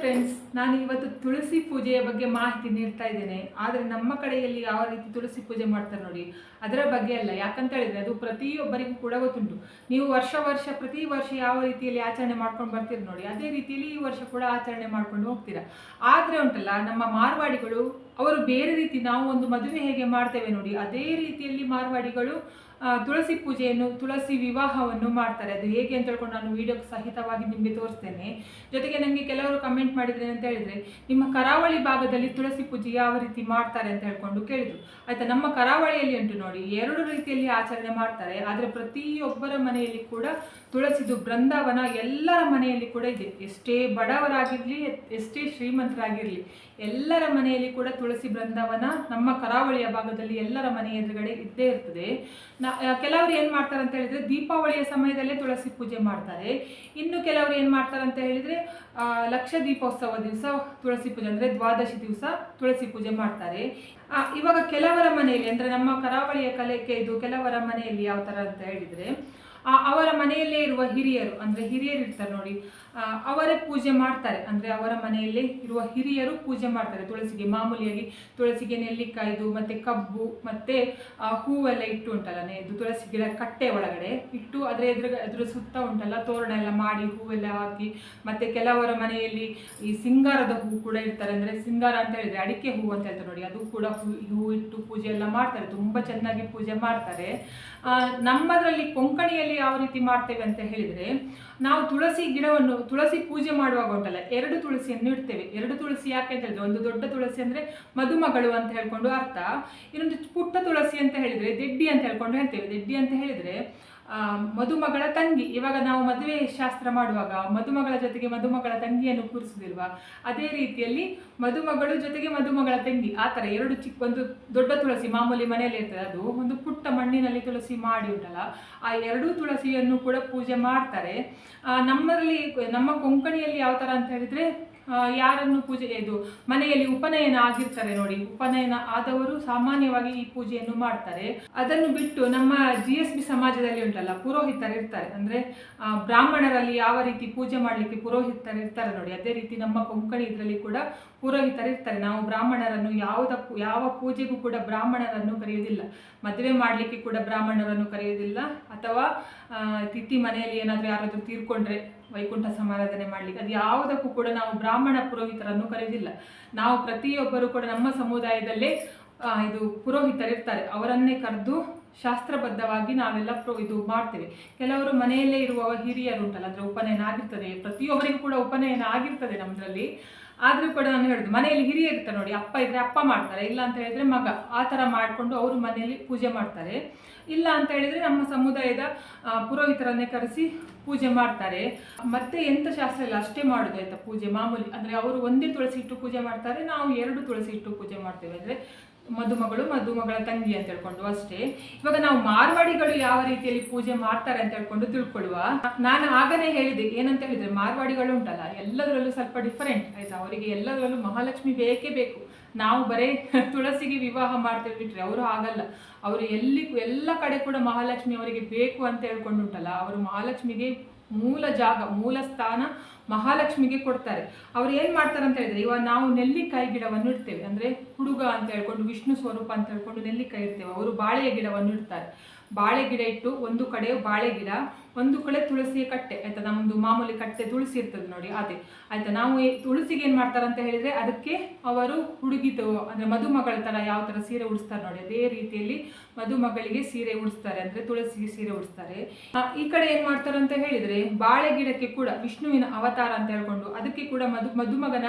Friends ನಾನು ಇವತ್ತು ತುಳಸಿ ಪೂಜೆಯ ಬಗ್ಗೆ ಮಾಹಿತಿ ನೀಡ್ತಾ ಇದ್ದೇನೆ. ಆದರೆ ನಮ್ಮ ಕಡೆಯಲ್ಲಿ ಯಾವ ರೀತಿ ತುಳಸಿ ಪೂಜೆ ಮಾಡ್ತಾರೆ ನೋಡಿ, ಅದರ ಬಗ್ಗೆ ಅಲ್ಲ. ಯಾಕಂತ ಹೇಳಿದ್ರೆ ಅದು ಪ್ರತಿಯೊಬ್ಬರಿಗೂ ಕೂಡ ಗೊತ್ತುಂಟು. ನೀವು ವರ್ಷ ವರ್ಷ, ಪ್ರತಿ ವರ್ಷ ಯಾವ ರೀತಿಯಲ್ಲಿ ಆಚರಣೆ ಮಾಡ್ಕೊಂಡು ಬರ್ತೀರಿ ನೋಡಿ, ಅದೇ ರೀತಿಯಲ್ಲಿ ಈ ವರ್ಷ ಕೂಡ ಆಚರಣೆ ಮಾಡ್ಕೊಂಡು ಹೋಗ್ತೀರಾ. ಆದರೆ ಉಂಟಲ್ಲ, ನಮ್ಮ ಮಾರ್ವಾಡಿಗಳು, ಅವರು ಬೇರೆ ರೀತಿ ನಾವು ಒಂದು ಮದುವೆ ಹೇಗೆ ಮಾಡ್ತೇವೆ ನೋಡಿ, ಅದೇ ರೀತಿಯಲ್ಲಿ ಮಾರ್ವಾಡಿಗಳು ತುಳಸಿ ಪೂಜೆಯನ್ನು, ತುಳಸಿ ವಿವಾಹವನ್ನು ಮಾಡ್ತಾರೆ. ಅದು ಹೇಗೆ ಅಂತ ಹೇಳ್ಕೊಂಡು ನಾನು ವಿಡಿಯೋ ಸಹಿತವಾಗಿ ನಿಮಗೆ ತೋರಿಸ್ತೇನೆ. ಜೊತೆಗೆ ನನಗೆ ಕೆಲವರು ಕಮೆಂಟ್ ಮಾಡಿದ್ರೆ ಅಂತ ಹೇಳಿದ್ರೆ, ನಿಮ್ಮ ಕರಾವಳಿ ಭಾಗದಲ್ಲಿ ತುಳಸಿ ಪೂಜೆ ಯಾವ ರೀತಿ ಮಾಡ್ತಾರೆ ಅಂತ ಹೇಳ್ಕೊಂಡು ಕೇಳಿದ್ರು. ಆಯ್ತಾ, ನಮ್ಮ ಕರಾವಳಿಯಲ್ಲಿ ಉಂಟು ನೋಡಿ, ಎರಡು ರೀತಿಯಲ್ಲಿ ಆಚರಣೆ ಮಾಡ್ತಾರೆ. ಆದರೆ ಪ್ರತಿಯೊಬ್ಬರ ಮನೆಯಲ್ಲಿ ಕೂಡ ತುಳಸಿದು ಬೃಂದಾವನ ಎಲ್ಲರ ಮನೆಯಲ್ಲಿ ಕೂಡ ಇದೆ. ಎಷ್ಟೇ ಬಡವರಾಗಿರಲಿ, ಎಷ್ಟೇ ಶ್ರೀಮಂತರಾಗಿರಲಿ, ಎಲ್ಲರ ಮನೆಯಲ್ಲಿ ಕೂಡ ತುಳಸಿ ಬೃಂದಾವನ ನಮ್ಮ ಕರಾವಳಿಯ ಭಾಗದಲ್ಲಿ ಎಲ್ಲರ ಮನೆ ಎದುರುಗಡೆ ಇದ್ದೇ ಇರ್ತದೆ. ಕೆಲವರು ಏನು ಮಾಡ್ತಾರೆ ಅಂತ ಹೇಳಿದ್ರೆ ದೀಪಾವಳಿಯ ಸಮಯದಲ್ಲೇ ತುಳಸಿ ಪೂಜೆ ಮಾಡ್ತಾರೆ. ಇನ್ನು ಕೆಲವರು ಏನು ಮಾಡ್ತಾರೆ ಅಂತ ಹೇಳಿದ್ರೆ ಲಕ್ಷ ದೀಪೋತ್ಸವ ದಿವಸ ತುಳಸಿ ಪೂಜೆ, ಅಂದರೆ ದ್ವಾದಶಿ ದಿವಸ ತುಳಸಿ ಪೂಜೆ ಮಾಡ್ತಾರೆ. ಇವಾಗ ಕೆಲವರ ಮನೆಯಲ್ಲಿ, ಅಂದರೆ ನಮ್ಮ ಕರಾವಳಿಯ ಕಲೆಗೆ ಇದು ಕೆಲವರ ಮನೆಯಲ್ಲಿ ಯಾವ ಥರ ಅಂತ ಹೇಳಿದರೆ ಅವರ ಮನೆಯಲ್ಲೇ ಇರುವ ಹಿರಿಯರು, ಅಂದರೆ ಹಿರಿಯರು ಇರ್ತಾರೆ ನೋಡಿ ಅವರೇ ಪೂಜೆ ಮಾಡ್ತಾರೆ. ಅಂದರೆ ಅವರ ಮನೆಯಲ್ಲಿ ಇರುವ ಹಿರಿಯರು ಪೂಜೆ ಮಾಡ್ತಾರೆ. ತುಳಸಿಗೆ ಮಾಮೂಲಿಯಾಗಿ ತುಳಸಿಗೆ ನೆಲ್ಲಿಕಾಯ್ದು, ಮತ್ತೆ ಕಬ್ಬು, ಮತ್ತೆ ಹೂವೆಲ್ಲ ಇಟ್ಟು ಉಂಟಲ್ಲ ಇದು ತುಳಸಿ ಗಿಡ ಕಟ್ಟೆ ಒಳಗಡೆ ಇಟ್ಟು ಅದರ ಎದುರು ಅದ್ರ ಸುತ್ತ ಉಂಟಲ್ಲ, ತೋರಣ ಎಲ್ಲ ಮಾಡಿ ಹೂವೆಲ್ಲ ಹಾಕಿ, ಮತ್ತೆ ಕೆಲವರ ಮನೆಯಲ್ಲಿ ಈ ಸಿಂಗಾರದ ಹೂ ಕೂಡ ಇರ್ತಾರೆ ಅಂದರೆ ಸಿಂಗಾರ ಅಂತ ಹೇಳಿದ್ರೆ ಅಡಿಕೆ ಹೂ ಅಂತ ಹೇಳ್ತಾರೆ ನೋಡಿ, ಅದು ಕೂಡ ಹೂ ಹೂ ಇಟ್ಟು ಪೂಜೆ ಎಲ್ಲ ಮಾಡ್ತಾರೆ. ತುಂಬ ಚೆನ್ನಾಗಿ ಪೂಜೆ ಮಾಡ್ತಾರೆ. ನಮ್ಮದ್ರಲ್ಲಿ ಕೊಂಕಣಿಯಲ್ಲಿ ಯಾವ ರೀತಿ ಮಾಡ್ತೇವೆ ಅಂತ ಹೇಳಿದ್ರೆ, ನಾವು ತುಳಸಿ ಗಿಡವನ್ನು ತುಳಸಿ ಪೂಜೆ ಮಾಡುವಾಗ ಉಂಟಲ್ಲ, ಎರಡು ತುಳಸಿಯನ್ನು ಇಡ್ತೇವೆ. ಎರಡು ತುಳಸಿ ಯಾಕೆ ಅಂತ ಹೇಳಿದ್ರೆ, ಒಂದು ದೊಡ್ಡ ತುಳಸಿ ಅಂದ್ರೆ ಮದುಮಗಳು ಅಂತ ಹೇಳ್ಕೊಂಡು ಅರ್ಥ. ಇನ್ನೊಂದು ಪುಟ್ಟ ತುಳಸಿ ಅಂತ ಹೇಳಿದ್ರೆ, ದೆಡ್ಡಿ ಅಂತ ಹೇಳ್ಕೊಂಡು ಹೇಳ್ತೇವೆ. ದೆಡ್ಡಿ ಅಂತ ಹೇಳಿದ್ರೆ ಮದುಮಗಳ ತಂಗಿ. ಇವಾಗ ನಾವು ಮದುವೆ ಶಾಸ್ತ್ರ ಮಾಡುವಾಗ ಮದುಮಗಳ ಜೊತೆಗೆ ಮದುಮಗಳ ತಂಗಿಯನ್ನು ಕೂರಿಸುದಿಲ್ವಾ ಅದೇ ರೀತಿಯಲ್ಲಿ ಮದುಮಗಳು ಜೊತೆಗೆ ಮದುಮಗಳ ತಂಗಿ. ಆ ಥರ ಎರಡು ಚಿಕ್ಕ ಒಂದು ದೊಡ್ಡ ತುಳಸಿ ಮಾಮೂಲಿ ಮನೆಯಲ್ಲಿ ಇರ್ತದೆ. ಅದು ಒಂದು ಪುಟ್ಟ ಮಣ್ಣಿನಲ್ಲಿ ತುಳಸಿ ಮಾಡಿ ಉಂಟಲ್ಲ, ಆ ಎರಡೂ ತುಳಸಿಯನ್ನು ಕೂಡ ಪೂಜೆ ಮಾಡ್ತಾರೆ. ನಮ್ಮಲ್ಲಿ, ನಮ್ಮ ಕೊಂಕಣಿಯಲ್ಲಿ ಯಾವ ಥರ ಅಂತ ಹೇಳಿದ್ರೆ ಯಾರನ್ನು ಪೂಜೆ, ಇದು ಮನೆಯಲ್ಲಿ ಉಪನಯನ ಆಗಿರ್ತಾರೆ ನೋಡಿ, ಉಪನಯನ ಆದವರು ಸಾಮಾನ್ಯವಾಗಿ ಈ ಪೂಜೆಯನ್ನು ಮಾಡ್ತಾರೆ. ಅದನ್ನು ಬಿಟ್ಟು ನಮ್ಮ ಜಿ ಎಸ್ ಬಿ ಸಮಾಜದಲ್ಲಿ ಉಂಟಲ್ಲ ಪುರೋಹಿತರಿರ್ತಾರೆ ಅಂದ್ರೆ ಬ್ರಾಹ್ಮಣರಲ್ಲಿ ಯಾವ ರೀತಿ ಪೂಜೆ ಮಾಡಲಿಕ್ಕೆ ಪುರೋಹಿತರಿರ್ತಾರೆ ನೋಡಿ, ಅದೇ ರೀತಿ ನಮ್ಮ ಕೊಂಕಣಿ ಇದರಲ್ಲಿ ಕೂಡ ಪುರೋಹಿತರಿರ್ತಾರೆ ನಾವು ಬ್ರಾಹ್ಮಣರನ್ನು ಯಾವುದಕ್ಕೂ, ಯಾವ ಪೂಜೆಗೂ ಕೂಡ ಬ್ರಾಹ್ಮಣರನ್ನು ಕರೆಯುವುದಿಲ್ಲ. ಮದುವೆ ಮಾಡಲಿಕ್ಕೆ ಕೂಡ ಬ್ರಾಹ್ಮಣರನ್ನು ಕರೆಯುವುದಿಲ್ಲ. ಅಥವಾ ತಿಥಿ ಮನೆಯಲ್ಲಿ ಏನಾದರೂ ಯಾರಾದರೂ ತೀರ್ಕೊಂಡ್ರೆ ವೈಕುಂಠ ಸಮಾರಾಧನೆ ಮಾಡಲಿಕ್ಕೆ, ಅದು ಯಾವುದಕ್ಕೂ ಕೂಡ ನಾವು ಬ್ರಾಹ್ಮಣ ಪುರೋಹಿತರನ್ನು ಕರೆಯುವುದಿಲ್ಲ. ನಾವು ಪ್ರತಿಯೊಬ್ಬರು ಕೂಡ ನಮ್ಮ ಸಮುದಾಯದಲ್ಲೇ ಇದು ಪುರೋಹಿತರಿರ್ತಾರೆ. ಅವರನ್ನೇ ಕರೆದು ಶಾಸ್ತ್ರಬದ್ಧವಾಗಿ ನಾವೆಲ್ಲ ಇದು ಮಾಡ್ತೇವೆ. ಕೆಲವರು ಮನೆಯಲ್ಲೇ ಇರುವ ಹಿರಿಯರು ಉಂಟಲ್ಲ, ಅಂದರೆ ಉಪನಯನ ಆಗಿರ್ತದೆ. ಪ್ರತಿಯೊಬ್ಬರಿಗೂ ಕೂಡ ಉಪನಯನ ಆಗಿರ್ತದೆ ನಮ್ಮದ್ರಲ್ಲಿ ಆದರೂ ಕೂಡ ನಾನು ಹೇಳುದು, ಮನೆಯಲ್ಲಿ ಹಿರಿಯ ಇರ್ತಾರೆ ನೋಡಿ, ಅಪ್ಪ ಇದ್ರೆ ಅಪ್ಪ ಮಾಡ್ತಾರೆ, ಇಲ್ಲ ಅಂತ ಹೇಳಿದ್ರೆ ಮಗ. ಆ ಥರ ಮಾಡಿಕೊಂಡು ಅವರು ಮನೆಯಲ್ಲಿ ಪೂಜೆ ಮಾಡ್ತಾರೆ. ಇಲ್ಲ ಅಂತ ಹೇಳಿದ್ರೆ ನಮ್ಮ ಸಮುದಾಯದ ಪುರೋಹಿತರನ್ನೇ ಕರೆಸಿ ಪೂಜೆ ಮಾಡ್ತಾರೆ. ಮತ್ತೆ ಎಂತ ಶಾಸ್ತ್ರ ಇಲ್ಲ, ಅಷ್ಟೇ ಮಾಡೋದು ಆಯ್ತಾ ಪೂಜೆ ಮಾಮೂಲಿ. ಅಂದರೆ ಅವರು ಒಂದೇ ತುಳಸಿ ಇಟ್ಟು ಪೂಜೆ ಮಾಡ್ತಾರೆ, ನಾವು ಎರಡು ತುಳಸಿ ಇಟ್ಟು ಪೂಜೆ ಮಾಡ್ತೇವೆ. ಅಂದರೆ ಮದುಮಗಳು, ಮದುಮಗಳ ತಂಗಿ ಅಂತ ಹೇಳ್ಕೊಂಡು ಅಷ್ಟೇ. ಇವಾಗ ನಾವು ಮಾರ್ವಾಡಿಗಳು ಯಾವ ರೀತಿಯಲ್ಲಿ ಪೂಜೆ ಮಾಡ್ತಾರೆ ಅಂತ ಹೇಳ್ಕೊಂಡು ತಿಳ್ಕೊಳ್ಳುವ. ನಾನು ಆಗನೇ ಹೇಳಿದೆ, ಏನಂತ ಹೇಳಿದ್ರೆ ಮಾರ್ವಾಡಿಗಳು ಉಂಟಲ್ಲ, ಎಲ್ಲದರಲ್ಲೂ ಸ್ವಲ್ಪ ಡಿಫರೆಂಟ್ ಆಯ್ತಾ? ಅವರಿಗೆ ಎಲ್ಲದರಲ್ಲೂ ಮಹಾಲಕ್ಷ್ಮಿ ಬೇಕೇ ಬೇಕು. ನಾವು ಬರೇ ತುಳಸಿಗೆ ವಿವಾಹ ಮಾಡ್ತೇವೆ ಬಿಟ್ರೆ ಅವರು ಆಗಲ್ಲ ಅವರು ಎಲ್ಲಿ, ಎಲ್ಲ ಕಡೆ ಕೂಡ ಮಹಾಲಕ್ಷ್ಮಿ ಅವರಿಗೆ ಬೇಕು ಅಂತ ಹೇಳ್ಕೊಂಡು ಉಂಟಲ್ಲ, ಅವರು ಮಹಾಲಕ್ಷ್ಮಿಗೆ ಮೂಲ ಜಾಗ, ಮೂಲ ಸ್ಥಾನ ಮಹಾಲಕ್ಷ್ಮಿಗೆ ಕೊಡ್ತಾರೆ. ಅವ್ರು ಏನು ಮಾಡ್ತಾರೆ ಅಂತ ಹೇಳಿದ್ರೆ, ಇವಾಗ ನಾವು ನೆಲ್ಲಿಕಾಯಿ ಗಿಡವನ್ನು ಇಡ್ತೇವೆ. ಅಂದರೆ ಹುಡುಗ ಅಂತ ಹೇಳ್ಕೊಂಡು, ವಿಷ್ಣು ಸ್ವರೂಪ ಅಂತ ಹೇಳ್ಕೊಂಡು ನೆಲ್ಲಿಕಾಯಿ ಇಡ್ತೇವೆ. ಅವರು ಬಾಳೆ ಗಿಡವನ್ನು ಇಡ್ತಾರೆ. ಬಾಳೆ ಗಿಡ ಇಟ್ಟು ಒಂದು ಕಡೆ ಬಾಳೆ ಗಿಡ ಒಂದು ಕಡೆ ತುಳಸಿಯ ಕಟ್ಟೆ ಆಯ್ತಾ? ನಮ್ಮದು ಮಾಮೂಲಿ ಕಟ್ಟೆ ತುಳಸಿ ಇರ್ತದೆ ನೋಡಿ ಅದೇ. ಆಯ್ತಾ? ನಾವು ತುಳಸಿಗೆ ಏನು ಮಾಡ್ತಾರೆ ಅಂತ ಹೇಳಿದ್ರೆ ಅದಕ್ಕೆ ಅವರು ಹುಡುಗಿ ಅಂದರೆ ಮದುಮಗಳ ಥರ ಯಾವ ಥರ ಸೀರೆ ಉಡಿಸ್ತಾರೆ ನೋಡಿ ಅದೇ ರೀತಿಯಲ್ಲಿ ಮದುಮಗಳಿಗೆ ಸೀರೆ ಉಡಿಸ್ತಾರೆ ಅಂದರೆ ತುಳಸಿಗೆ ಸೀರೆ ಉಡಿಸ್ತಾರೆ. ಆ, ಈ ಕಡೆ ಏನು ಮಾಡ್ತಾರೆ ಅಂತ ಹೇಳಿದ್ರೆ ಬಾಳೆ ಗಿಡಕ್ಕೆ ಕೂಡ ವಿಷ್ಣುವಿನ ಅವತಾರ ಅಂತ ಹೇಳ್ಕೊಂಡು ಅದಕ್ಕೆ ಕೂಡ ಮಧು ಮದುಮಗನ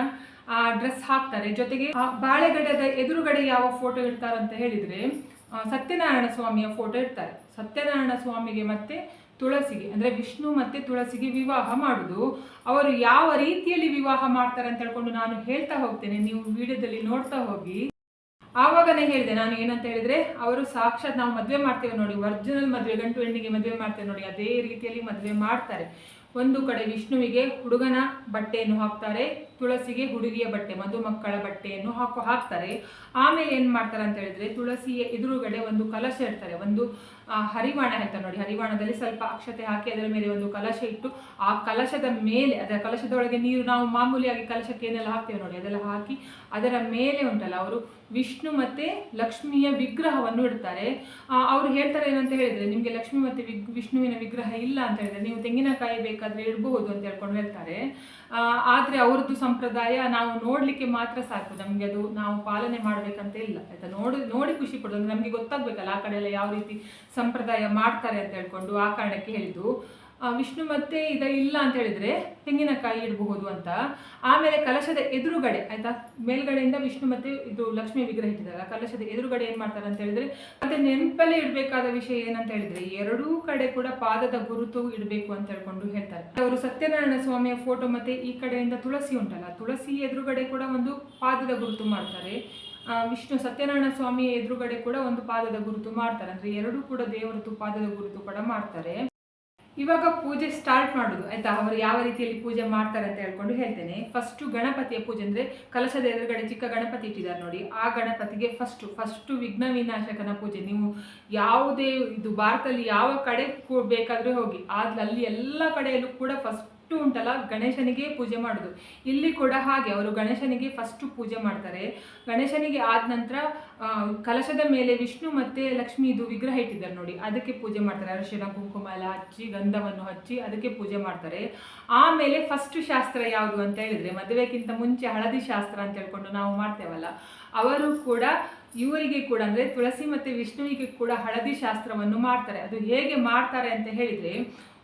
ಡ್ರೆಸ್ ಹಾಕ್ತಾರೆ. ಜೊತೆಗೆ ಆ ಬಾಳೆಗಿಡದ ಎದುರುಗಡೆ ಯಾವ ಫೋಟೋ ಇಡ್ತಾರೆ ಅಂತ ಹೇಳಿದ್ರೆ ಆ, ಸತ್ಯನಾರಾಯಣ ಸ್ವಾಮಿಯ ಫೋಟೋ ಇಡ್ತಾರೆ. ಸತ್ಯನಾರಾಯಣ ಸ್ವಾಮಿಗೆ ಮತ್ತೆ ತುಳಸಿಗೆ, ಅಂದ್ರೆ ವಿಷ್ಣು ಮತ್ತೆ ತುಳಸಿಗೆ ವಿವಾಹ ಮಾಡುದು. ಅವರು ಯಾವ ರೀತಿಯಲ್ಲಿ ವಿವಾಹ ಮಾಡ್ತಾರೆ ಅಂತ ಹೇಳ್ಕೊಂಡು ನಾನು ಹೇಳ್ತಾ ಹೋಗ್ತೇನೆ. ನೀವು ವಿಡಿಯೋದಲ್ಲಿ ನೋಡ್ತಾ ಹೋಗಿ. ಆವಾಗನೇ ಹೇಳಿದೆ, ನಾನು ಏನಂತ ಹೇಳಿದ್ರೆ, ಅವರು ಸಾಕ್ಷಾತ್ ನಾವು ಮದುವೆ ಮಾಡ್ತೇವೆ ನೋಡಿ, ಒರಿಜಿನಲ್ ಮದುವೆ, ಗಂಟು ಹೆಣ್ಣಿಗೆ ಮದುವೆ ಮಾಡ್ತೇವೆ ನೋಡಿ, ಅದೇ ರೀತಿಯಲ್ಲಿ ಮದುವೆ ಮಾಡ್ತಾರೆ. ಒಂದು ಕಡೆ ವಿಷ್ಣುವಿಗೆ ಹುಡುಗನ ಬಟ್ಟೆಯನ್ನು ಹಾಕ್ತಾರೆ ತುಳಸಿಗೆ ಹುಡುಗಿಯ ಬಟ್ಟೆ, ಮದುಮಕ್ಕಳ ಬಟ್ಟೆಯನ್ನು ಹಾಕೋ ಹಾಕ್ತಾರೆ. ಆಮೇಲೆ ಏನು ಮಾಡ್ತಾರೆ ಅಂತ ಹೇಳಿದ್ರೆ ತುಳಸಿಯ ಎದುರುಗಡೆ ಒಂದು ಕಲಶ ಇಡ್ತಾರೆ. ಒಂದು ಹರಿವಾಣ ಹೇಳ್ತಾರೆ ನೋಡಿ. ಹರಿವಾಣದಲ್ಲಿ ಸ್ವಲ್ಪ ಅಕ್ಷತೆ ಹಾಕಿ ಅದರ ಮೇಲೆ ಒಂದು ಕಲಶ ಇಟ್ಟು ಆ ಕಲಶದ ಮೇಲೆ ಅದರ ಕಲಶದೊಳಗೆ ನೀರು, ನಾವು ಮಾಮೂಲಿಯಾಗಿ ಕಲಶಕ್ಕೆ ಏನೆಲ್ಲ ಹಾಕ್ತೇವೆ ನೋಡಿ, ಅದೆಲ್ಲ ಹಾಕಿ ಅದರ ಮೇಲೆ ಉಂಟಲ್ಲ, ಅವರು ವಿಷ್ಣು ಮತ್ತೆ ಲಕ್ಷ್ಮಿಯ ವಿಗ್ರಹವನ್ನು ಇಡ್ತಾರೆ. ಅವರು ಹೇಳ್ತಾರೆ ಏನಂತ ಹೇಳಿದ್ರೆ, ನಿಮಗೆ ಲಕ್ಷ್ಮಿ ಮತ್ತೆ ವಿಷ್ಣುವಿನ ವಿಗ್ರಹ ಇಲ್ಲ ಅಂತ ಹೇಳಿದ್ರೆ, ನೀವು ತೆಂಗಿನಕಾಯಿ ಬೇಕಾದ್ರೆ ಇಡಬಹುದು ಅಂತ ಹೇಳ್ಕೊಂಡು ಹೇಳ್ತಾರೆ. ಆದ್ರೆ ಅವ್ರದ್ದು ಸಂಪ್ರದಾಯ ನಾವು ನೋಡ್ಲಿಕ್ಕೆ ಮಾತ್ರ ಸಾಕು. ನಮ್ಗೆ ಅದು ನಾವು ಪಾಲನೆ ಮಾಡ್ಬೇಕಂತ ಇಲ್ಲ. ಆಯ್ತಾ? ನೋಡಿ ನೋಡಿ ಖುಷಿ ಪಡೋದು. ನಮ್ಗೆ ಗೊತ್ತಾಗ್ಬೇಕಲ್ಲ, ಆ ಕಡೆ ಎಲ್ಲ ಯಾವ ರೀತಿ ಸಂಪ್ರದಾಯ ಮಾಡ್ತಾರೆ ಅಂತ ಹೇಳ್ಕೊಂಡು ಆ ಕಾರಣಕ್ಕೆ ಹೇಳಿದ್ದು. ವಿಷ್ಣು ಮತ್ತೆ ಇದ ಇಲ್ಲ ಅಂತ ಹೇಳಿದ್ರೆ ತೆಂಗಿನಕಾಯಿ ಇಡಬಹುದು ಅಂತ. ಆಮೇಲೆ ಕಲಶದ ಎದುರುಗಡೆ, ಆಯ್ತಾ? ಮೇಲ್ಗಡೆಯಿಂದ ವಿಷ್ಣು ಮತ್ತೆ ಇದು ಲಕ್ಷ್ಮಿ ವಿಗ್ರಹ ಇಟ್ಟಿದ್ದಾರೆ ಕಲಶದ ಎದುರುಗಡೆ ಏನ್ ಮಾಡ್ತಾರೆ ಅಂತ ಹೇಳಿದ್ರೆ, ಮತ್ತೆ ನೆನಪಲ್ಲೇ ಇಡಬೇಕಾದ ವಿಷಯ ಏನಂತ ಹೇಳಿದ್ರೆ, ಎರಡೂ ಕಡೆ ಕೂಡ ಪಾದದ ಗುರುತು ಇಡಬೇಕು ಅಂತ ಹೇಳ್ಕೊಂಡು ಹೇಳ್ತಾರೆ. ಅವರು ಸತ್ಯನಾರಾಯಣ ಸ್ವಾಮಿಯ ಫೋಟೋ ಮತ್ತೆ ಈ ಕಡೆಯಿಂದ ತುಳಸಿ ಉಂಟಲ್ಲ, ತುಳಸಿ ಎದುರುಗಡೆ ಕೂಡ ಒಂದು ಪಾದದ ಗುರುತು ಮಾಡ್ತಾರೆ. ವಿಷ್ಣು ಸತ್ಯನಾರಾಯಣ ಸ್ವಾಮಿಯ ಎದುರುಗಡೆ ಕೂಡ ಒಂದು ಪಾದದ ಗುರುತು ಮಾಡ್ತಾರೆ. ಅಂದ್ರೆ ಎರಡೂ ಕೂಡ ದೇವರದ್ದು ಪಾದದ ಗುರುತು ಕೂಡ ಮಾಡ್ತಾರೆ. ಇವಾಗ ಪೂಜೆ ಸ್ಟಾರ್ಟ್ ಮಾಡೋದು, ಆಯ್ತಾ? ಅವರು ಯಾವ ರೀತಿಯಲ್ಲಿ ಪೂಜೆ ಮಾಡ್ತಾರೆ ಅಂತ ಹೇಳ್ಕೊಂಡು ಹೇಳ್ತೇನೆ. ಫಸ್ಟು ಗಣಪತಿಯ ಪೂಜೆ ಅಂದರೆ ಕಲಶದ ಎದುರುಗಡೆ ಚಿಕ್ಕ ಗಣಪತಿ ಇಟ್ಟಿದ್ದಾರೆ ನೋಡಿ. ಆ ಗಣಪತಿಗೆ ಫಸ್ಟು ಫಸ್ಟು ವಿಘ್ನ ವಿನಾಶಕನ ಪೂಜೆ. ನೀವು ಯಾವುದೇ ಇದು ಭಾರತದಲ್ಲಿ ಯಾವ ಕಡೆ ಬೇಕಾದರೂ ಹೋಗಿ ಆದ್ರೆ ಅಲ್ಲಿ ಎಲ್ಲ ಕಡೆಯಲ್ಲೂ ಕೂಡ ಫಸ್ಟ್ ಉಂಟಲ್ಲ, ಗಣೇಶನಿಗೆ ಪೂಜೆ ಮಾಡೋದು. ಇಲ್ಲಿ ಕೂಡ ಹಾಗೆ, ಅವರು ಗಣೇಶನಿಗೆ ಫಸ್ಟ್ ಪೂಜೆ ಮಾಡ್ತಾರೆ. ಗಣೇಶನಿಗೆ ಆದ ನಂತರ ಕಲಶದ ಮೇಲೆ ವಿಷ್ಣು ಮತ್ತೆ ಲಕ್ಷ್ಮಿ ಇದು ವಿಗ್ರಹ ಇಟ್ಟಿದ್ದಾರೆ ನೋಡಿ. ಅದಕ್ಕೆ ಪೂಜೆ ಮಾಡ್ತಾರೆ. ಅರಿಶಿನ, ಕುಂಕುಮ, ಎಲ್ಲ ಹಚ್ಚಿ, ಗಂಧವನ್ನು ಹಚ್ಚಿ ಅದಕ್ಕೆ ಪೂಜೆ ಮಾಡ್ತಾರೆ. ಆಮೇಲೆ ಫಸ್ಟ್ ಶಾಸ್ತ್ರ ಯಾವುದು ಅಂತ ಹೇಳಿದ್ರೆ ಮದುವೆಗಿಂತ ಮುಂಚೆ ಹಳದಿ ಶಾಸ್ತ್ರ ಅಂತ ಹೇಳ್ಕೊಂಡು ನಾವು ಮಾಡ್ತೇವಲ್ಲ, ಅವರು ಕೂಡ ಇವರಿಗೆ ಕೂಡ ಅಂದ್ರೆ ತುಳಸಿ ಮತ್ತೆ ವಿಷ್ಣುವಿಗೆ ಕೂಡ ಹಳದಿ ಶಾಸ್ತ್ರವನ್ನು ಮಾಡ್ತಾರೆ. ಅದು ಹೇಗೆ ಮಾಡ್ತಾರೆ ಅಂತ ಹೇಳಿದ್ರೆ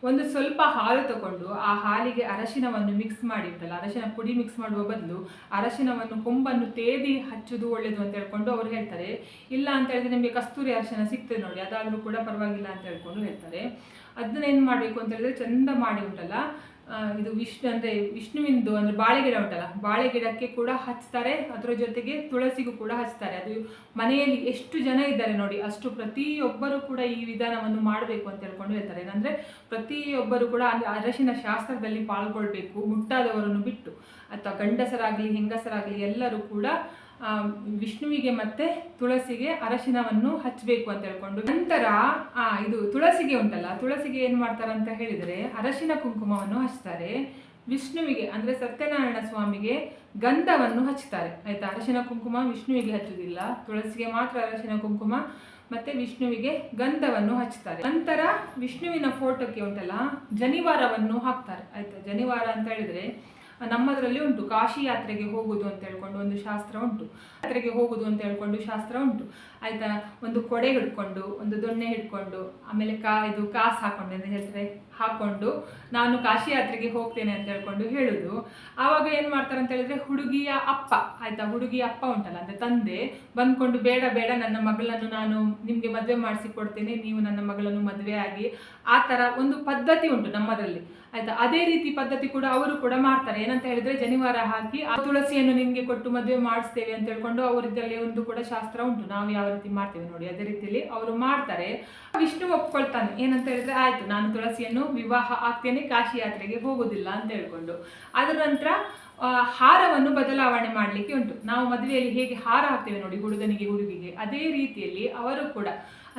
ಒಂದು ಸ್ವಲ್ಪ ಹಾಲು ತಗೊಂಡು ಆ ಹಾಲಿಗೆ ಅರಶಿನವನ್ನು ಮಿಕ್ಸ್ ಮಾಡಿ ಉಂಟಲ್ಲ ಅರಶಿನ ಪುಡಿ ಮಿಕ್ಸ್ ಮಾಡುವ ಬದಲು ಅರಶಿನವನ್ನು ಕೊಂಬನ್ನು ತೇದಿ ಹಚ್ಚುದು ಒಳ್ಳೆಯದು ಅಂತ ಹೇಳ್ಕೊಂಡು ಅವ್ರು ಹೇಳ್ತಾರೆ. ಇಲ್ಲ ಅಂತ ಹೇಳಿದ್ರೆ ನಿಮಗೆ ಕಸ್ತೂರಿ ಅರಶಿನ ಸಿಗ್ತದೆ ನೋಡಿ, ಅದಾದರೂ ಕೂಡ ಪರವಾಗಿಲ್ಲ ಅಂತ ಹೇಳ್ಕೊಂಡು ಹೇಳ್ತಾರೆ. ಅದನ್ನ ಏನು ಮಾಡಬೇಕು ಅಂತ ಹೇಳಿದ್ರೆ ಚಂದ ಮಾಡಿ ಉಂಟಲ್ಲ ಇದು ವಿಷ್ಣು ಅಂದ್ರೆ ವಿಷ್ಣುವಿಂದು ಅಂದ್ರೆ ಬಾಳೆ ಗಿಡ ಉಂಟಲ್ಲ ಬಾಳೆ ಗಿಡಕ್ಕೆ ಕೂಡ ಹಚ್ತಾರೆ, ಅದರ ಜೊತೆಗೆ ತುಳಸಿಗೂ ಕೂಡ ಹಚ್ತಾರೆ. ಅದು ಮನೆಯಲ್ಲಿ ಎಷ್ಟು ಜನ ಇದ್ದಾರೆ ನೋಡಿ, ಅಷ್ಟು ಪ್ರತಿಯೊಬ್ಬರು ಕೂಡ ಈ ವಿಧಾನವನ್ನು ಮಾಡಬೇಕು ಅಂತ ಹೇಳ್ಕೊಂಡು ಹೇಳ್ತಾರೆ. ಏನಂದ್ರೆ ಪ್ರತಿಯೊಬ್ಬರು ಕೂಡ ಅಂದರೆ ಅರಶಿನ ಶಾಸ್ತ್ರದಲ್ಲಿ ಪಾಲ್ಗೊಳ್ಬೇಕು, ಮುಟ್ಟಾದವರನ್ನು ಬಿಟ್ಟು, ಅಥವಾ ಗಂಡಸರಾಗಲಿ, ಹೆಂಗಸರಾಗಲಿ ಎಲ್ಲರೂ ಕೂಡ ವಿಷ್ಣುವಿಗೆ ಮತ್ತೆ ತುಳಸಿಗೆ ಅರಶಿನವನ್ನು ಹಚ್ಚಬೇಕು ಅಂತ ಹೇಳ್ಕೊಂಡು ನಂತರ, ಆ, ಇದು ತುಳಸಿಗೆ ಉಂಟಲ್ಲ, ತುಳಸಿಗೆ ಏನು ಮಾಡ್ತಾರೆ ಅಂತ ಹೇಳಿದ್ರೆ ಅರಶಿನ ಕುಂಕುಮವನ್ನು ಹಚ್ತಾರೆ. ವಿಷ್ಣುವಿಗೆ, ಅಂದ್ರೆ ಸತ್ಯನಾರಾಯಣ ಸ್ವಾಮಿಗೆ ಗಂಧವನ್ನು ಹಚ್ತಾರೆ. ಆಯ್ತಾ? ಅರಶಿನ ಕುಂಕುಮ ವಿಷ್ಣುವಿಗೆ ಹಚ್ಚುವುದಿಲ್ಲ. ತುಳಸಿಗೆ ಮಾತ್ರ ಅರಶಿನ ಕುಂಕುಮ, ಮತ್ತೆ ವಿಷ್ಣುವಿಗೆ ಗಂಧವನ್ನು ಹಚ್ತಾರೆ. ನಂತರ ವಿಷ್ಣುವಿನ ಫೋಟೋಕ್ಕೆ ಉಂಟಲ್ಲ, ಜನಿವಾರವನ್ನು ಹಾಕ್ತಾರೆ. ಆಯ್ತಾ? ಜನಿವಾರ ಅಂತ ಹೇಳಿದ್ರೆ ನಮ್ಮದರಲ್ಲಿ ಉಂಟು. ಕಾಶಿ ಯಾತ್ರೆಗೆ ಹೋಗುದು ಅಂತ ಹೇಳ್ಕೊಂಡು ಒಂದು ಶಾಸ್ತ್ರ ಉಂಟು. ಯಾತ್ರೆಗೆ ಹೋಗುದು ಅಂತ ಹೇಳ್ಕೊಂಡು ಶಾಸ್ತ್ರ ಉಂಟು. ಆಯ್ತಾ? ಒಂದು ಕೊಡೆ ಹಿಡ್ಕೊಂಡು, ಒಂದು ದೊಣ್ಣೆ ಹಿಡ್ಕೊಂಡು, ಆಮೇಲೆ ಕಾ, ಇದು ಕಾಸು ಹಾಕೊಂಡು ಅಂತ ಹೇಳ್ತಾರೆ. ಹಾಕೊಂಡು ನಾನು ಕಾಶಿ ಯಾತ್ರೆಗೆ ಹೋಗ್ತೇನೆ ಅಂತ ಹೇಳ್ಕೊಂಡು ಹೇಳುದು. ಆವಾಗ ಏನ್ ಮಾಡ್ತಾರೆ ಅಂತ ಹೇಳಿದ್ರೆ ಹುಡುಗಿಯ ಅಪ್ಪ, ಆಯ್ತಾ? ಹುಡುಗಿಯ ಅಪ್ಪ ಉಂಟಲ್ಲ, ಅಂದ್ರೆ ತಂದೆ ಬಂದ್ಕೊಂಡು ಬೇಡ ಬೇಡ, ನನ್ನ ಮಗಳನ್ನು ನಾನು ನಿಮ್ಗೆ ಮದುವೆ ಮಾಡಿಸಿ ಕೊಡ್ತೇನೆ ನೀವು ನನ್ನ ಮಗಳನ್ನು ಮದುವೆ ಆಗಿ. ಆ ತರ ಒಂದು ಪದ್ಧತಿ ಉಂಟು ನಮ್ಮದ್ರಲ್ಲಿ, ಆಯ್ತಾ? ಅದೇ ರೀತಿ ಪದ್ಧತಿ ಕೂಡ ಅವರು ಕೂಡ ಮಾಡ್ತಾರೆ. ಏನಂತ ಹೇಳಿದ್ರೆ ಜನಿವಾರ ಹಾಕಿ ಆ ತುಳಸಿಯನ್ನು ನಿಮಗೆ ಕೊಟ್ಟು ಮದುವೆ ಮಾಡಿಸ್ತೇವೆ ಅಂತ ಹೇಳ್ಕೊಂಡು ಅವರಿದ್ದಲ್ಲಿ ಒಂದು ಕೂಡ ಶಾಸ್ತ್ರ ಉಂಟು. ನಾವು ಯಾವ ರೀತಿ ಮಾಡ್ತೇವೆ ನೋಡಿ, ಅದೇ ರೀತಿಯಲ್ಲಿ ಅವರು ಮಾಡ್ತಾರೆ. ವಿಷ್ಣು ಒಪ್ಕೊಳ್ತಾನೆ, ಏನಂತ ಹೇಳಿದ್ರೆ, ಆಯ್ತು, ನಾನು ತುಳಸಿಯನ್ನು ವಿವಾಹ ಆಗ್ತೇನೆ, ಕಾಶಿ ಯಾತ್ರೆಗೆ ಹೋಗುದಿಲ್ಲ ಅಂತ ಹೇಳ್ಕೊಂಡು. ಅದರ ನಂತರ ಹಾರವನ್ನು ಬದಲಾವಣೆ ಮಾಡಲಿಕ್ಕೆ ಉಂಟು. ನಾವು ಮದುವೆಯಲ್ಲಿ ಹೇಗೆ ಹಾರ ಹಾಕ್ತೇವೆ ನೋಡಿ, ಹುಡುಗನಿಗೆ, ಹುಡುಗಿಗೆ, ಅದೇ ರೀತಿಯಲ್ಲಿ ಅವರು ಕೂಡ.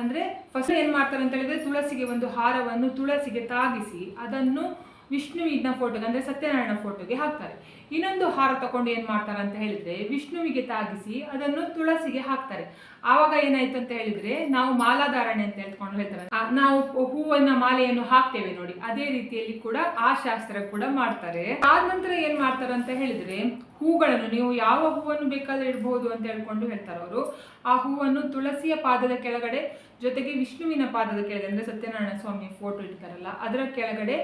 ಅಂದ್ರೆ ಫಸ್ಟ್ ಏನ್ ಮಾಡ್ತಾರೆ ಅಂತ ಹೇಳಿದ್ರೆ, ತುಳಸಿಗೆ ಒಂದು ಹಾರವನ್ನು ತುಳಸಿಗೆ ತಾಗಿಸಿ, ಅದನ್ನು ವಿಷ್ಣುವಿನ ಫೋಟೋಗೆ ಅಂದ್ರೆ ಸತ್ಯನಾರಾಯಣ ಫೋಟೋಗೆ ಹಾಕ್ತಾರೆ. ಇನ್ನೊಂದು ಹಾರ ತಕೊಂಡು ಏನ್ ಮಾಡ್ತಾರೆ ಅಂತ ಹೇಳಿದ್ರೆ ವಿಷ್ಣುವಿಗೆ ತಾಗಿಸಿ ಅದನ್ನು ತುಳಸಿಗೆ ಹಾಕ್ತಾರೆ. ಆವಾಗ ಏನಾಯ್ತು ಅಂತ ಹೇಳಿದ್ರೆ ನಾವು ಮಾಲಾಧಾರಣೆ ಅಂತ ಹೇಳ್ಕೊಂಡು ಹೇಳ್ತಾರೆ. ನಾವು ಹೂವನ್ನ ಮಾಲೆಯನ್ನು ಹಾಕ್ತೇವೆ ನೋಡಿ. ಅದೇ ರೀತಿಯಲ್ಲಿ ಕೂಡ ಆ ಶಾಸ್ತ್ರ ಕೂಡ ಮಾಡ್ತಾರೆ. ಆದ ನಂತರ ಏನ್ ಮಾಡ್ತಾರೆ ಅಂತ ಹೇಳಿದ್ರೆ ಹೂಗಳನ್ನು ನೀವು ಯಾವ ಹೂವನ್ನು ಬೇಕಾದ್ರೆ ಇಡಬಹುದು ಅಂತ ಹೇಳ್ಕೊಂಡು ಹೇಳ್ತಾರೆ ಅವರು. ಆ ಹೂವನ್ನು ತುಳಸಿಯ ಪಾದದ ಕೆಳಗಡೆ ಜೊತೆಗೆ ವಿಷ್ಣುವಿನ ಪಾದದ ಕೆಳಗಡೆ, ಅಂದ್ರೆ ಸತ್ಯನಾರಾಯಣ ಸ್ವಾಮಿ ಫೋಟೋ ಇಡ್ತಾರಲ್ಲ, ಅದರ ಕೆಳಗಡೆ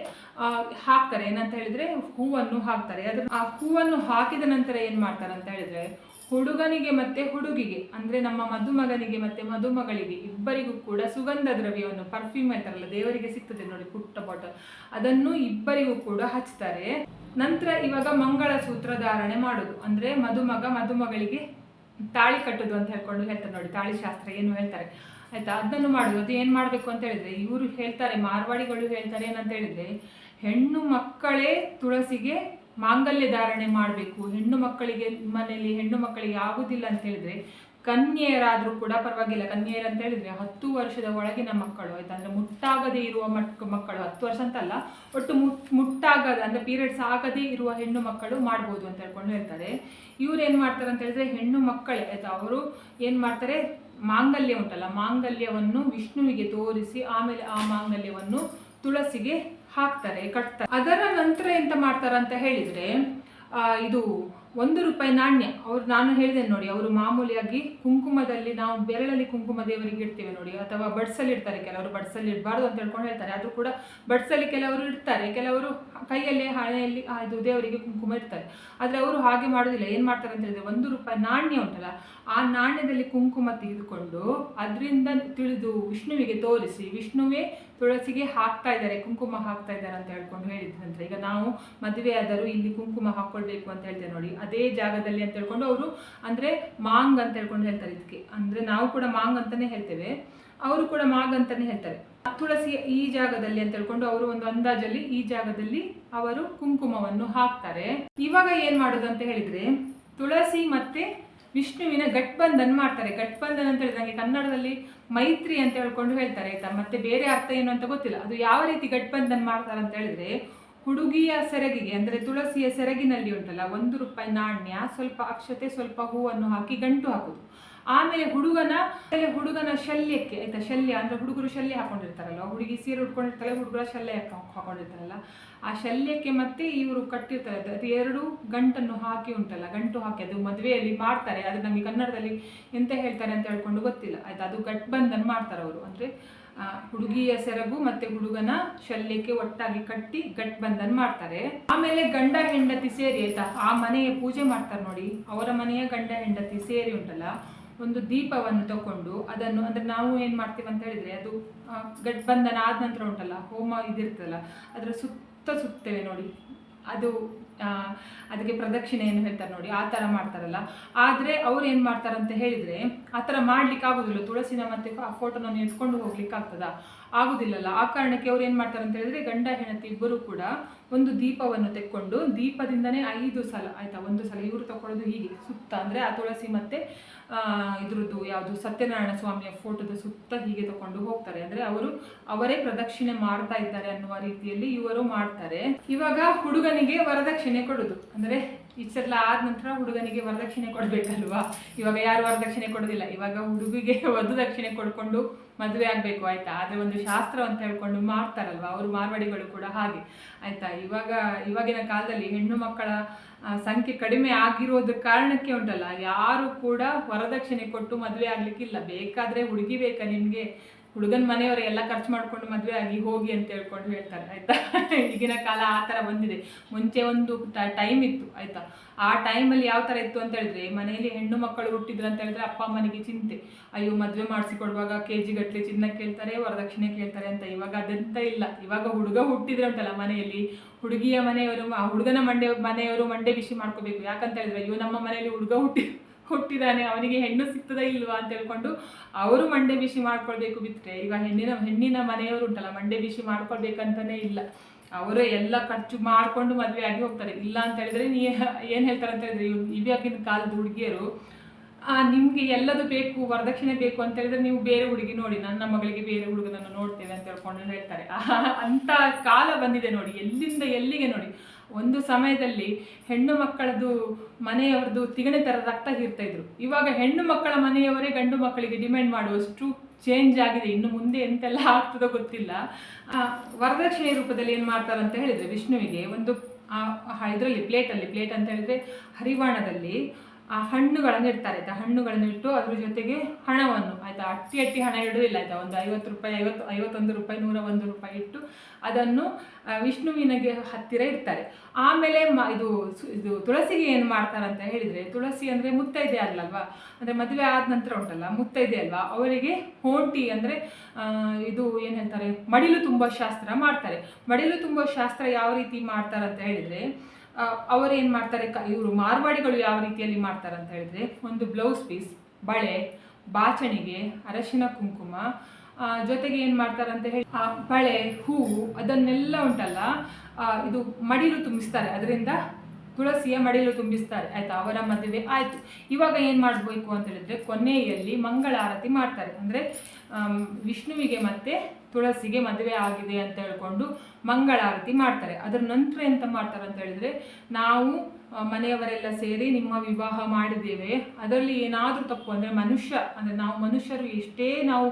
ಹಾಕ್ತಾರೆ. ಏನಂತ ಹೇಳಿದ್ರೆ ಹೂವನ್ನು ಹಾಕ್ತಾರೆ. ಅದ್ರ ಆ ಹೂವನ್ನು ಹಾಕಿದ ನಂತರ ಏನು ಮಾಡ್ತಾರೆ ಅಂತ ಹೇಳಿದ್ರೆ, ಹುಡುಗನಿಗೆ ಮತ್ತೆ ಹುಡುಗಿಗೆ, ಅಂದ್ರೆ ನಮ್ಮ ಮದುಮಗನಿಗೆ ಮತ್ತೆ ಮದುಮಗಳಿಗೆ ಇಬ್ಬರಿಗೂ ಕೂಡ ಸುಗಂಧ ದ್ರವ್ಯವನ್ನು ಪರ್ಫ್ಯೂಮ್ ಅಂತಾರಲ್ಲ ದೇವರಿಗೆ ಸಿಗ್ತದೆ ನೋಡಿ ಪುಟ್ಟ ಬಾಟಲ್ ಅದನ್ನು ಇಬ್ಬರಿಗೂ ಕೂಡ ಹಚ್ತಾರೆ. ನಂತರ ಇವಾಗ ಮಂಗಳ ಸೂತ್ರ ಧಾರಣೆ ಮಾಡೋದು. ಅಂದ್ರೆ ಮದುಮಗ ಮದುಮಗಳಿಗೆ ತಾಳಿ ಕಟ್ಟೋದು ಅಂತ ಹೇಳ್ಕೊಂಡು ಹೇಳ್ತಾರೆ ನೋಡಿ, ತಾಳಿ ಶಾಸ್ತ್ರ ಏನು ಹೇಳ್ತಾರೆ. ಆಯ್ತಾ? ಅದನ್ನು ಮಾಡೋದು. ಅದು ಏನ್ ಮಾಡ್ಬೇಕು ಅಂತ ಹೇಳಿದ್ರೆ, ಇವರು ಹೇಳ್ತಾರೆ, ಮಾರ್ವಾಡಿಗಳು ಹೇಳ್ತಾರೆ ಏನಂತ ಹೇಳಿದ್ರೆ, ಹೆಣ್ಣು ಮಕ್ಕಳೇ ತುಳಸಿಗೆ ಮಾಂಗಲ್ಯ ಧಾರಣೆ ಮಾಡಬೇಕು. ಹೆಣ್ಣು ಮಕ್ಕಳಿಗೆ ಮನೆಯಲ್ಲಿ ಹೆಣ್ಣು ಮಕ್ಕಳಿಗೆ ಆಗುದಿಲ್ಲ ಅಂತ ಹೇಳಿದ್ರೆ, ಕನ್ಯೆಯರಾದರೂ ಕೂಡ ಪರವಾಗಿಲ್ಲ. ಕನ್ಯೆಯರು ಅಂತ ಹೇಳಿದ್ರೆ ಹತ್ತು ವರ್ಷದ ಒಳಗಿನ ಮಕ್ಕಳು ಆಯ್ತಾ ಅಂದ್ರೆ ಮುಟ್ಟಾಗದೇ ಇರುವ ಮಕ್ ಮಕ್ಕಳು. ಹತ್ತು ವರ್ಷ ಅಂತಲ್ಲ ಒಟ್ಟು ಮುಟ್, ಮುಟ್ಟಾಗದ, ಅಂದ್ರೆ ಪೀರಿಯಡ್ಸ್ ಆಗದೇ ಇರುವ ಹೆಣ್ಣು ಮಕ್ಕಳು ಮಾಡ್ಬೋದು ಅಂತ ಹೇಳ್ಕೊಂಡು ಹೇಳ್ತಾರೆ. ಇವ್ರು ಏನು ಮಾಡ್ತಾರೆ ಅಂತ ಹೇಳಿದ್ರೆ ಹೆಣ್ಣು ಮಕ್ಕಳೇ, ಆಯ್ತಾ, ಅವರು ಏನು ಮಾಡ್ತಾರೆ? ಮಾಂಗಲ್ಯ ಉಂಟಲ್ಲ, ಮಾಂಗಲ್ಯವನ್ನು ವಿಷ್ಣುವಿಗೆ ತೋರಿಸಿ, ಆಮೇಲೆ ಆ ಮಾಂಗಲ್ಯವನ್ನು ತುಳಸಿಗೆ ಹಾಕ್ತಾರೆ ಕಟ್ತಾರೆ. ಅದರ ನಂತರ ಎಂತ ಮಾಡ್ತಾರೆ ಅಂತ ಹೇಳಿದ್ರೆ ಇದು ಒಂದು ರೂಪಾಯಿ ನಾಣ್ಯ, ಅವ್ರು ನಾನು ಹೇಳಿದೆ ನೋಡಿ, ಅವರು ಮಾಮೂಲಿಯಾಗಿ ಕುಂಕುಮದಲ್ಲಿ ನಾವು ಬೆರಳಲ್ಲಿ ಕುಂಕುಮ ದೇವರಿಗೆ ಇಡ್ತೇವೆ ನೋಡಿ, ಅಥವಾ ಬಡ್ಸಲ್ಲಿ ಇಡ್ತಾರೆ, ಕೆಲವರು ಬಡ್ಸಲ್ಲಿ ಇಡಬಾರ್ದು ಅಂತ ಹೇಳ್ಕೊಂಡು ಹೇಳ್ತಾರೆ, ಆದರೂ ಕೂಡ ಬಡ್ಸಲ್ಲಿ ಕೆಲವರು ಇಡ್ತಾರೆ, ಕೆಲವರು ಕೈಯಲ್ಲಿ ಹಣೆಯಲ್ಲಿ ಅದು ದೇವರಿಗೆ ಕುಂಕುಮ ಇಡ್ತಾರೆ. ಆದರೆ ಅವರು ಹಾಗೆ ಮಾಡೋದಿಲ್ಲ, ಏನು ಮಾಡ್ತಾರೆ ಅಂತ ಹೇಳಿದ್ರೆ, ಒಂದು ರೂಪಾಯಿ ನಾಣ್ಯ ಉಂಟಲ್ಲ, ಆ ನಾಣ್ಯದಲ್ಲಿ ಕುಂಕುಮ ತೆಗೆದುಕೊಂಡು ಅದರಿಂದ ತಿಳಿದು ವಿಷ್ಣುವಿಗೆ ತೋರಿಸಿ, ವಿಷ್ಣುವೇ ತುಳಸಿಗೆ ಹಾಕ್ತಾ ಇದ್ದಾರೆ, ಕುಂಕುಮ ಹಾಕ್ತಾ ಇದ್ದಾರೆ ಅಂತ ಹೇಳ್ಕೊಂಡು ಹೇಳಿದ್ರಂತೆ ಈಗ ನಾವು ಮದುವೆ ಆದರೂ ಇಲ್ಲಿ ಕುಂಕುಮ ಹಾಕೊಳ್ಬೇಕು ಅಂತ ಹೇಳ್ತೇವೆ ನೋಡಿ ಅದೇ ಜಾಗದಲ್ಲಿ ಅಂತ ಹೇಳ್ಕೊಂಡು ಅವರು ಅಂದ್ರೆ ಮಾಂಗ್ ಅಂತ ಹೇಳ್ಕೊಂಡು ಹೇಳ್ತಾರೆ ಇದಕ್ಕೆ ಅಂದ್ರೆ ನಾವು ಕೂಡ ಮಾಂಗ್ ಅಂತಾನೆ ಹೇಳ್ತೇವೆ. ಅವರು ಕೂಡ ಮಾಗ್ ಅಂತಾನೆ ಹೇಳ್ತಾರೆ. ತುಳಸಿ ಈ ಜಾಗದಲ್ಲಿ ಅಂತ ಹೇಳ್ಕೊಂಡು ಅವರು ಒಂದು ಅಂದಾಜಲ್ಲಿ ಈ ಜಾಗದಲ್ಲಿ ಅವರು ಕುಂಕುಮವನ್ನು ಹಾಕ್ತಾರೆ. ಇವಾಗ ಏನ್ ಮಾಡೋದು ಅಂತ ಹೇಳಿದ್ರೆ ತುಳಸಿ ಮತ್ತೆ ವಿಷ್ಣುವಿನ ಗಟ್ಬಂಧನ್ ಮಾಡ್ತಾರೆ. ಗಟ್ಬಂಧನ್ ಅಂತ ಹೇಳಿದ್ರೆ ನಂಗೆ ಕನ್ನಡದಲ್ಲಿ ಮೈತ್ರಿ ಅಂತ ಹೇಳ್ಕೊಂಡು ಹೇಳ್ತಾರೆ ಆಯ್ತಾ? ಮತ್ತೆ ಬೇರೆ ಅರ್ಥ ಏನು ಅಂತ ಗೊತ್ತಿಲ್ಲ. ಅದು ಯಾವ ರೀತಿ ಗಟ್ಬಂಧನ್ ಮಾಡ್ತಾರೆ ಅಂತ ಹೇಳಿದ್ರೆ ಹುಡುಗಿಯ ಸೆರಗಿಗೆ, ಅಂದ್ರೆ ತುಳಸಿಯ ಸೆರಗಿನಲ್ಲಿ ಉಂಟಲ್ಲ, ಒಂದು ರೂಪಾಯಿ ನಾಣ್ಯ, ಸ್ವಲ್ಪ ಅಕ್ಷತೆ, ಸ್ವಲ್ಪ ಹೂವನ್ನು ಹಾಕಿ ಗಂಟು ಹಾಕುದು. ಆಮೇಲೆ ಹುಡುಗನ ಹುಡುಗನ ಶಲ್ಯಕ್ಕೆ, ಆಯ್ತಾ ಶಲ್ಯ, ಅಂದ್ರೆ ಹುಡುಗರು ಶಲ್ಯ ಹಾಕೊಂಡಿರ್ತಾರಲ್ಲ ಹುಡುಗಿ ಸೀರೆ ಉಟ್ಕೊಂಡಿರ್ತಾಳೆ, ಹುಡುಗರ ಶಲ್ಯ ಹಾಕ- ಹಾಕೊಂಡಿರ್ತಾರಲ್ಲ, ಆ ಶಲ್ಯಕ್ಕೆ ಮತ್ತೆ ಇವರು ಕಟ್ಟಿರ್ತಾರೆ, ಅದು- ಎರಡು ಗಂಟನ್ನು ಹಾಕಿ ಉಂಟಲ್ಲ, ಗಂಟು ಹಾಕಿ, ಅದು ಮದುವೆಯಲ್ಲಿ ಮಾಡ್ತಾರೆ, ಅದು ನಮಗೆ ಕನ್ನಡದಲ್ಲಿ ಎಂತ ಹೇಳ್ತಾರೆ ಅಂತ ಹೇಳ್ಕೊಂಡು ಗೊತ್ತಿಲ್ಲ, ಆಯ್ತಾ, ಅದು ಗಟ್ಬಂಧನ್ ಮಾಡ್ತಾರೆ ಅವರು ಅಂದ್ರೆ ಹುಡುಗಿಯ ಸೆರಗು ಮತ್ತೆ ಹುಡುಗನ ಶಲ್ಯಕ್ಕೆ ಒಟ್ಟಾಗಿ ಕಟ್ಟಿ ಗಟ್ಬಂಧನ್ ಮಾಡ್ತಾರೆ. ಆಮೇಲೆ ಗಂಡ ಹೆಂಡತಿ ಸೇರಿ ಆಯ್ತಾ? ಆ ಮನೆಯ ಪೂಜೆ ಮಾಡ್ತಾರೆ ನೋಡಿ. ಅವರ ಮನೆಯ ಗಂಡ ಹೆಂಡತಿ ಸೇರಿ ಉಂಟಲ್ಲ? ಒಂದು ದೀಪವನ್ನು ತಕೊಂಡು ಅದನ್ನು, ಅಂದ್ರೆ ನಾವು ಏನ್ ಮಾಡ್ತೀವಿ ಅಂತ ಹೇಳಿದ್ರೆ ಅದು ಗಟ್ ಗಟ್ಬಂಧನ ಆದ ನಂತರ ಉಂಟಲ್ಲ? ಹೋಮ ಇದಿರ್ತದಲ್ಲ? ಅದರ ಸುತ್ತ ಸುತ್ತೇವೆ ನೋಡಿ. ಅದು ಅದಕ್ಕೆ ಪ್ರದಕ್ಷಿಣೆ ಏನು ಹೇಳ್ತಾರೆ ನೋಡಿ, ಆ ಥರ ಮಾಡ್ತಾರಲ್ಲ. ಆದರೆ ಅವ್ರು ಏನು ಮಾಡ್ತಾರಂತ ಹೇಳಿದರೆ, ಆ ಥರ ಮಾಡ್ಲಿಕ್ಕೆ ಆಗೋದಿಲ್ಲ ತುಳಸಿನ ಮತ್ತೆ ಆ ಫೋಟೋನ ನೆನೆಸ್ಕೊಂಡು ಹೋಗ್ಲಿಕ್ಕೆ ಆಗ್ತದಾ ಆಗುದಿಲ್ಲಲ್ಲ. ಆ ಕಾರಣಕ್ಕೆ ಅವ್ರು ಏನು ಮಾಡ್ತಾರೆ ಅಂತ ಹೇಳಿದ್ರೆ, ಗಂಡ ಹೆಂಡತಿ ಇಬ್ಬರು ಕೂಡ ಒಂದು ದೀಪವನ್ನು ತೆಕ್ಕೊಂಡು, ದೀಪದಿಂದನೇ ಐದು ಸಲ, ಆಯ್ತಾ, ಒಂದು ಸಲ ಇವರು ತಗೊಳ್ಳೋದು ಹೀಗೆ, ಸುತ್ತ ಅಂದರೆ ಆ ತುಳಸಿ ಮತ್ತೆ ಇದ್ರದ್ದು ಯಾವುದು ಸತ್ಯನಾರಾಯಣ ಸ್ವಾಮಿಯ ಫೋಟೋದ ಸುತ್ತ ಹೀಗೆ ತಕೊಂಡು ಹೋಗ್ತಾರೆ. ಅಂದ್ರೆ ಅವರು ಅವರೇ ಪ್ರದಕ್ಷಿಣೆ ಮಾಡ್ತಾ ಇದ್ದಾರೆ ಅನ್ನುವ ರೀತಿಯಲ್ಲಿ ಇವರು ಮಾಡ್ತಾರೆ. ಇವಾಗ ಹುಡುಗನಿಗೆ ವರದಕ್ಷಿಣೆ ಕೊಡುದು. ಅಂದ್ರೆ ಇಷ್ಟೆಲ್ಲ ಆದ ನಂತರ ಹುಡುಗನಿಗೆ ವರದಕ್ಷಿಣೆ ಕೊಡ್ಬೇಕಲ್ವಾ? ಇವಾಗ ಯಾರು ವರದಕ್ಷಿಣೆ ಕೊಡೋದಿಲ್ಲ. ಇವಾಗ ಹುಡುಗಿಗೆ ವಧು ದಕ್ಷಿಣೆ ಕೊಡ್ಕೊಂಡು ಮದುವೆ ಆಗ್ಬೇಕು, ಆಯ್ತಾ? ಆದರೆ ಒಂದು ಶಾಸ್ತ್ರ ಅಂತ ಹೇಳ್ಕೊಂಡು ಮಾಡ್ತಾರಲ್ವ? ಅವರು ಮಾರ್ವಾಡಿಗಳು ಕೂಡ ಹಾಗೆ, ಆಯ್ತಾ? ಇವಾಗ, ಇವಾಗಿನ ಕಾಲದಲ್ಲಿ ಹೆಣ್ಣು ಮಕ್ಕಳ ಸಂಖ್ಯೆ ಕಡಿಮೆ ಆಗಿರೋದ್ರ ಕಾರಣಕ್ಕೆ ಉಂಟಲ್ಲ, ಯಾರು ಕೂಡ ವರದಕ್ಷಿಣೆ ಕೊಟ್ಟು ಮದುವೆ ಆಗ್ಲಿಕ್ಕಿಲ್ಲ. ಬೇಕಾದ್ರೆ ಹುಡುಗಿ ಬೇಕಾ ನಿಮ್ಗೆ? ಹುಡುಗನ ಮನೆಯವರು ಎಲ್ಲ ಖರ್ಚು ಮಾಡ್ಕೊಂಡು ಮದುವೆ ಆಗಿ ಹೋಗಿ ಅಂತ ಹೇಳ್ಕೊಂಡು ಹೇಳ್ತಾರೆ, ಆಯ್ತಾ? ಈಗಿನ ಕಾಲ ಆ ಥರ ಬಂದಿದೆ. ಮುಂಚೆ ಒಂದು ಟೈಮ್ ಇತ್ತು, ಆಯ್ತಾ? ಆ ಟೈಮಲ್ಲಿ ಯಾವ ಥರ ಇತ್ತು ಅಂತ ಹೇಳಿದ್ರೆ, ಮನೆಯಲ್ಲಿ ಹೆಣ್ಣು ಮಕ್ಕಳು ಹುಟ್ಟಿದ್ರು ಅಂತ ಹೇಳಿದ್ರೆ ಅಪ್ಪ ಅಮ್ಮನಿಗೆ ಚಿಂತೆ. ಅಯ್ಯೋ, ಮದುವೆ ಮಾಡಿಸಿಕೊಡುವಾಗ ಕೆ ಜಿ ಗಟ್ಟಲೆ ಚಿನ್ನ ಕೇಳ್ತಾರೆ, ವರದಕ್ಷಿಣೆ ಕೇಳ್ತಾರೆ ಅಂತ. ಇವಾಗ ಅದಂತ ಇಲ್ಲ. ಇವಾಗ ಹುಡುಗ ಹುಟ್ಟಿದ್ರೆ ಉಂಟಲ್ಲ ಮನೆಯಲ್ಲಿ, ಹುಡುಗಿಯ ಮನೆಯವರು ಹುಡುಗನ ಮಂಡೆ, ಮನೆಯವರು ಮಂಡೆ ಬಿಸಿ ಮಾಡ್ಕೋಬೇಕು. ಯಾಕಂತ ಹೇಳಿದ್ರೆ, ಅಯ್ಯೋ, ನಮ್ಮ ಮನೆಯಲ್ಲಿ ಹುಡುಗ ಹುಟ್ಟಿ ಹುಟ್ಟಿದಾನೆ ಅವನಿಗೆ ಹೆಣ್ಣು ಸಿಗ್ತದ ಇಲ್ವಾ ಅಂತ ಹೇಳ್ಕೊಂಡು ಅವರು ಮಂಡೆ ಬಿಸಿ ಮಾಡ್ಕೊಳ್ಬೇಕು ಬಿಟ್ರೆ. ಈಗ ಹೆಣ್ಣಿನ ಹೆಣ್ಣಿನ ಮನೆಯವರು ಉಂಟಲ್ಲ ಮಂಡೆ ಬಿಸಿ ಮಾಡ್ಕೊಳ್ಬೇಕಂತಾನೆ ಇಲ್ಲ. ಅವರು ಎಲ್ಲ ಖರ್ಚು ಮಾಡ್ಕೊಂಡು ಮದುವೆ ಆಗಿ ಹೋಗ್ತಾರೆ. ಇಲ್ಲ ಅಂತ ಹೇಳಿದ್ರೆ ನೀ ಏನು ಹೇಳ್ತಾರೆ ಅಂತ ಹೇಳಿದ್ರೆ ಇವ್- ಇವಾಗಿನ ಕಾಲದ ಹುಡುಗಿಯರು ಆ, ನಿಮ್ಗೆ ಎಲ್ಲದು ಬೇಕು ವರದಕ್ಷಿಣೆ ಬೇಕು ಅಂತ ಹೇಳಿದ್ರೆ ನೀವು ಬೇರೆ ಹುಡುಗಿ ನೋಡಿ. ನನ್ನ ಮಗಳಿಗೆ ಬೇರೆ ಹುಡುಗನನ್ನು ನೋಡ್ತೇವೆ ಅಂತ ಹೇಳ್ಕೊಂಡು ಹೇಳ್ತಾರೆ. ಅಂತ ಕಾಲ ಬಂದಿದೆ ನೋಡಿ. ಎಲ್ಲಿಂದ ಎಲ್ಲಿಗೆ ನೋಡಿ. ಒಂದು ಸಮಯದಲ್ಲಿ ಹೆಣ್ಣು ಮಕ್ಕಳದು ಮನೆಯವರದು ತಿಗಣೆ ಥರ ಇದ್ರು. ಇವಾಗ ಹೆಣ್ಣು ಮಕ್ಕಳ ಮನೆಯವರೇ ಗಂಡು ಮಕ್ಕಳಿಗೆ ಡಿಮ್ಯಾಂಡ್ ಮಾಡುವಷ್ಟು ಚೇಂಜ್ ಆಗಿದೆ. ಇನ್ನು ಮುಂದೆ ಎಂತೆಲ್ಲ ಆಗ್ತದೋ ಗೊತ್ತಿಲ್ಲ. ವರದಕ್ಷಿಣೆ ರೂಪದಲ್ಲಿ ಏನು ಮಾಡ್ತಾರೆ ಅಂತ ಹೇಳಿದ್ರೆ ವಿಷ್ಣುವಿಗೆ ಒಂದು ಇದರಲ್ಲಿ, ಪ್ಲೇಟಲ್ಲಿ, ಪ್ಲೇಟ್ ಅಂತ ಹೇಳಿದ್ರೆ ಹರಿವಾಣದಲ್ಲಿ ಆ ಹಣ್ಣುಗಳನ್ನು ಇಡ್ತಾರೆ, ಆಯ್ತಾ? ಹಣ್ಣುಗಳನ್ನು ಇಟ್ಟು ಅದ್ರ ಜೊತೆಗೆ ಹಣವನ್ನು, ಆಯ್ತಾ? ಅಟ್ಟಿ ಅಟ್ಟಿ ಹಣ ಇಡುವುದಿಲ್ಲ ಆಯ್ತಾ? ಒಂದು ಐವತ್ತು ರೂಪಾಯಿ, ಐವತ್ತು, ಐವತ್ತೊಂದು ರೂಪಾಯಿ, ನೂರ ಒಂದು ರೂಪಾಯಿ ಇಟ್ಟು ಅದನ್ನು ವಿಷ್ಣುವಿನಗೆ ಹತ್ತಿರ ಇಡ್ತಾರೆ. ಆಮೇಲೆ ಮ, ಇದು ಇದು ತುಳಸಿಗೆ ಏನು ಮಾಡ್ತಾರೆ ಅಂತ ಹೇಳಿದರೆ, ತುಳಸಿ ಅಂದರೆ ಮುತ್ತೈದೆ ಅಲ್ಲಲ್ವಾ? ಅಂದರೆ ಮದುವೆ ಆದ ನಂತರ ಉಂಟಲ್ಲ, ಮುತ್ತೈದೆ ಅಲ್ವಾ? ಅವರಿಗೆ ಹೋಂಟಿ ಅಂದರೆ ಇದು ಏನು ಹೇಳ್ತಾರೆ? ಮಡಿಲು ತುಂಬ ಶಾಸ್ತ್ರ ಮಾಡ್ತಾರೆ. ಮಡಿಲು ತುಂಬ ಶಾಸ್ತ್ರ ಯಾವ ರೀತಿ ಮಾಡ್ತಾರೆ ಅಂತ ಹೇಳಿದರೆ ಅವರು ಏನು ಮಾಡ್ತಾರೆ? ಇವರು ಮಾರ್ವಾಡಿಗಳು ಯಾವ ರೀತಿಯಲ್ಲಿ ಮಾಡ್ತಾರೆ ಅಂತ ಹೇಳಿದ್ರೆ, ಒಂದು ಬ್ಲೌಸ್ ಪೀಸ್ ಬಳೆ, ಬಾಚಣಿಗೆ, ಅರಶಿನ ಕುಂಕುಮ ಜೊತೆಗೆ ಏನು ಮಾಡ್ತಾರೆ ಅಂತ ಹೇಳಿ, ಆ, ಬಳೆ, ಹೂವು, ಅದನ್ನೆಲ್ಲ ಉಂಟಲ್ಲ ಇದು ಮಡಿಲು ತುಂಬಿಸ್ತಾರೆ. ಅದರಿಂದ ತುಳಸಿಯ ಮಡಿಲು ತುಂಬಿಸ್ತಾರೆ. ಆಯ್ತಾ? ಅವರ ಮದುವೆ ಆಯ್ತು. ಇವಾಗ ಏನು ಮಾಡಬೇಕು ಅಂತ ಹೇಳಿದ್ರೆ ಕೊನೆಯಲ್ಲಿ ಮಂಗಳಾರತಿ ಮಾಡ್ತಾರೆ. ಅಂದರೆ ವಿಷ್ಣುವಿಗೆ ಮತ್ತೆ ತುಳಸಿಗೆ ಮದುವೆ ಆಗಿದೆ ಅಂತ ಹೇಳ್ಕೊಂಡು ಮಂಗಳಾರತಿ ಮಾಡ್ತಾರೆ. ಅದರ ನಂತರ ಎಂತ ಮಾಡ್ತಾರೆ ಅಂತ ಹೇಳಿದ್ರೆ, ನಾವು ಮನೆಯವರೆಲ್ಲ ಸೇರಿ ನಿಮ್ಮ ವಿವಾಹ ಮಾಡಿದ್ದೇವೆ. ಅದರಲ್ಲಿ ಏನಾದರೂ ತಪ್ಪು ಅಂದರೆ ಮನುಷ್ಯ, ಅಂದರೆ ನಾವು ಮನುಷ್ಯರು ಎಷ್ಟೇ ನಾವು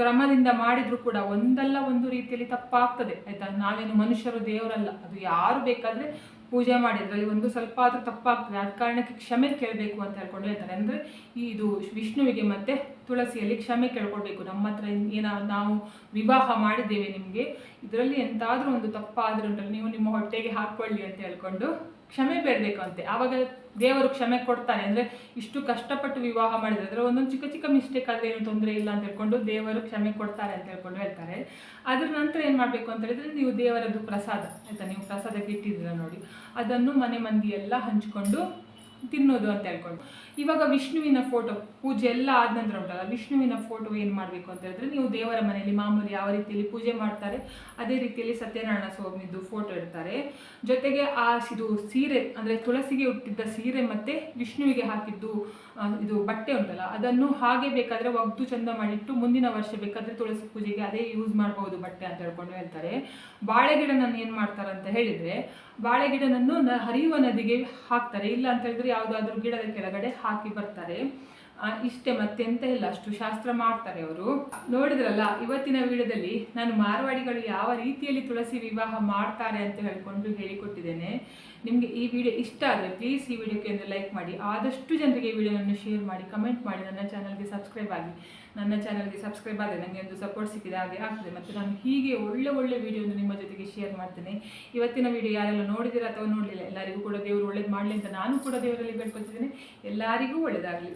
ಕ್ರಮದಿಂದ ಮಾಡಿದರೂ ಕೂಡ ಒಂದಲ್ಲ ಒಂದು ರೀತಿಯಲ್ಲಿ ತಪ್ಪಾಗ್ತದೆ. ಆಯ್ತಾ? ನಾವೇನು ಮನುಷ್ಯರು ದೇವರಲ್ಲ. ಅದು ಯಾರು ಬೇಕಾದರೆ ಪೂಜೆ ಮಾಡಿದ್ರಲ್ಲಿ ಒಂದು ಸ್ವಲ್ಪ ಆದರೂ ತಪ್ಪಾಗ್ತದೆ. ಆದ ಕಾರಣಕ್ಕೆ ಕ್ಷಮೆ ಕೇಳಬೇಕು ಅಂತ ಹೇಳ್ಕೊಂಡು ಹೇಳ್ತಾರೆ. ಅಂದರೆ ಇದು ವಿಷ್ಣುವಿಗೆ ಮತ್ತೆ ತುಳಸಿಯಲ್ಲಿ ಕ್ಷಮೆ ಕೇಳ್ಕೊಳ್ಬೇಕು ನಮ್ಮ ಹತ್ರ ಏನ ನಾವು ವಿವಾಹ ಮಾಡಿದ್ದೇವೆ ನಿಮಗೆ. ಇದರಲ್ಲಿ ಎಂತಾದರೂ ಒಂದು ತಪ್ಪಾದರೂ ನೀವು ನಿಮ್ಮ ಹೊಟ್ಟೆಗೆ ಹಾಕ್ಕೊಳ್ಳಿ ಅಂತ ಹೇಳ್ಕೊಂಡು ಕ್ಷಮೆ ಬೇಡಬೇಕು ಅಂತೆ ಆವಾಗ ದೇವರು ಕ್ಷಮೆ ಕೊಡ್ತಾನೆ. ಅಂದರೆ ಇಷ್ಟು ಕಷ್ಟಪಟ್ಟು ವಿವಾಹ ಮಾಡಿದರೆ ಅದರ ಒಂದೊಂದು ಚಿಕ್ಕ ಚಿಕ್ಕ ಮಿಸ್ಟೇಕ್ ಆದರೆ ಏನು ತೊಂದರೆ ಇಲ್ಲ ಅಂತ ಹೇಳ್ಕೊಂಡು ದೇವರು ಕ್ಷಮೆ ಕೊಡ್ತಾರೆ ಅಂತ ಹೇಳ್ಕೊಂಡು ಹೇಳ್ತಾರೆ. ಅದ್ರ ನಂತರ ಏನು ಮಾಡಬೇಕು ಅಂತ ಹೇಳಿದ್ರೆ ನೀವು ದೇವರದ್ದು ಪ್ರಸಾದ, ಆಯಿತಾ? ನೀವು ಪ್ರಸಾದಕ್ಕೆ ಇಟ್ಟಿದ್ದೀರ ನೋಡಿ. ಅದನ್ನು ಮನೆ ಮಂದಿ ಎಲ್ಲ ಹಂಚ್ಕೊಂಡು ತಿನ್ನೋದು ಅಂತ ಹೇಳ್ಕೊಂಡು. ಇವಾಗ ವಿಷ್ಣುವಿನ ಫೋಟೋ ಪೂಜೆ ಎಲ್ಲ ಆದ ನಂತರ ಉಂಟಲ್ಲ, ವಿಷ್ಣುವಿನ ಫೋಟೋ ಏನು ಮಾಡಬೇಕು ಅಂತ ಹೇಳಿದ್ರೆ ನೀವು ದೇವರ ಮನೆಯಲ್ಲಿ ಮಾಮೂಲಿ ಯಾವ ರೀತಿಯಲ್ಲಿ ಪೂಜೆ ಮಾಡ್ತಾರೆ, ಅದೇ ರೀತಿಯಲ್ಲಿ ಸತ್ಯನಾರಾಯಣ ಸ್ವಾಮಿದು ಫೋಟೋ ಇಡ್ತಾರೆ. ಜೊತೆಗೆ ಆ ಇದು ಸೀರೆ, ಅಂದರೆ ತುಳಸಿಗೆ ಹುಟ್ಟಿದ್ದ ಸೀರೆ ಮತ್ತೆ ವಿಷ್ಣುವಿಗೆ ಹಾಕಿದ್ದು ಇದು ಬಟ್ಟೆ ಉಂಟಲ್ಲ, ಅದನ್ನು ಹಾಗೆ ಬೇಕಾದರೆ ಒಗ್ದು ಚಂದ ಮಾಡಿಟ್ಟು ಮುಂದಿನ ವರ್ಷ ಬೇಕಾದರೆ ತುಳಸಿ ಪೂಜೆಗೆ ಅದೇ ಯೂಸ್ ಮಾಡ್ಬೋದು ಬಟ್ಟೆ ಅಂತ ಹೇಳ್ಕೊಂಡು ಹೇಳ್ತಾರೆ. ಬಾಳೆ ಗಿಡನನ್ನು ಏನು ಮಾಡ್ತಾರೆ ಅಂತ ಹೇಳಿದರೆ ಬಾಳೆ ಗಿಡನನ್ನು ನ- ಹರಿಯುವ ನದಿಗೆ ಹಾಕ್ತಾರೆ. ಇಲ್ಲ ಅಂತ ಹೇಳಿದ್ರೆ ಯಾವುದಾದ್ರೂ ಗಿಡದ ಕೆಳಗಡೆ ಹಾಕಿ ಬರ್ತಾರೆ. ಇಷ್ಟೇ ಮತ್ತೆಂತ ಇಲ್ಲ, ಅಷ್ಟು ಶಾಸ್ತ್ರ ಮಾಡ್ತಾರೆ ಅವರು. ನೋಡಿದ್ರಲ್ಲ, ಇವತ್ತಿನ ವಿಡಿಯೋದಲ್ಲಿ ನಾನು ಮಾರ್ವಾಡಿಗಳು ಯಾವ ರೀತಿಯಲ್ಲಿ ತುಳಸಿ ವಿವಾಹ ಮಾಡ್ತಾರೆ ಅಂತ ಹೇಳ್ಕೊಂಡು ಹೇಳಿಕೊಟ್ಟಿದ್ದೇನೆ. ನಿಮಗೆ ಈ ವಿಡಿಯೋ ಇಷ್ಟ ಆದರೆ ಪ್ಲೀಸ್ ಈ ವಿಡಿಯೋಕ್ಕೆ ಒಂದು ಲೈಕ್ ಮಾಡಿ. ಆದಷ್ಟು ಜನರಿಗೆ ಈ ವಿಡಿಯೋವನ್ನು ಶೇರ್ ಮಾಡಿ ಕಮೆಂಟ್ ಮಾಡಿ, ನನ್ನ ಚಾನಲ್ಗೆ ಸಬ್ಸ್ಕ್ರೈಬ್ ಆಗಿ. ನನ್ನ ಚಾನಲ್ಗೆ ಸಬ್ಸ್ಕ್ರೈಬ್ ಆದರೆ ನನಗೆ ಒಂದು ಸಪೋರ್ಟ್ ಸಿಕ್ಕಿದೆ ಹಾಗೆ ಆಗ್ತದೆ. ಮತ್ತು ನಾನು ಹೀಗೆ ಒಳ್ಳೆ ಒಳ್ಳೆ ವಿಡಿಯೋನ ನಿಮ್ಮ ಜೊತೆಗೆ ಶೇರ್ ಮಾಡ್ತೇನೆ. ಇವತ್ತಿನ ವಿಡಿಯೋ ಯಾರೆಲ್ಲ ನೋಡಿದಿರ ಅಥವಾ ನೋಡಲಿಲ್ಲ, ಎಲ್ಲರಿಗೂ ಕೂಡ ದೇವರು ಒಳ್ಳೇದು ಮಾಡಲಿ ಅಂತ ನಾನು ಕೂಡ ದೇವರಲ್ಲಿ ಬೇಡ್ಕೊತಿದ್ದೇನೆ. ಎಲ್ಲರಿಗೂ ಒಳ್ಳೆಯದಾಗಲಿ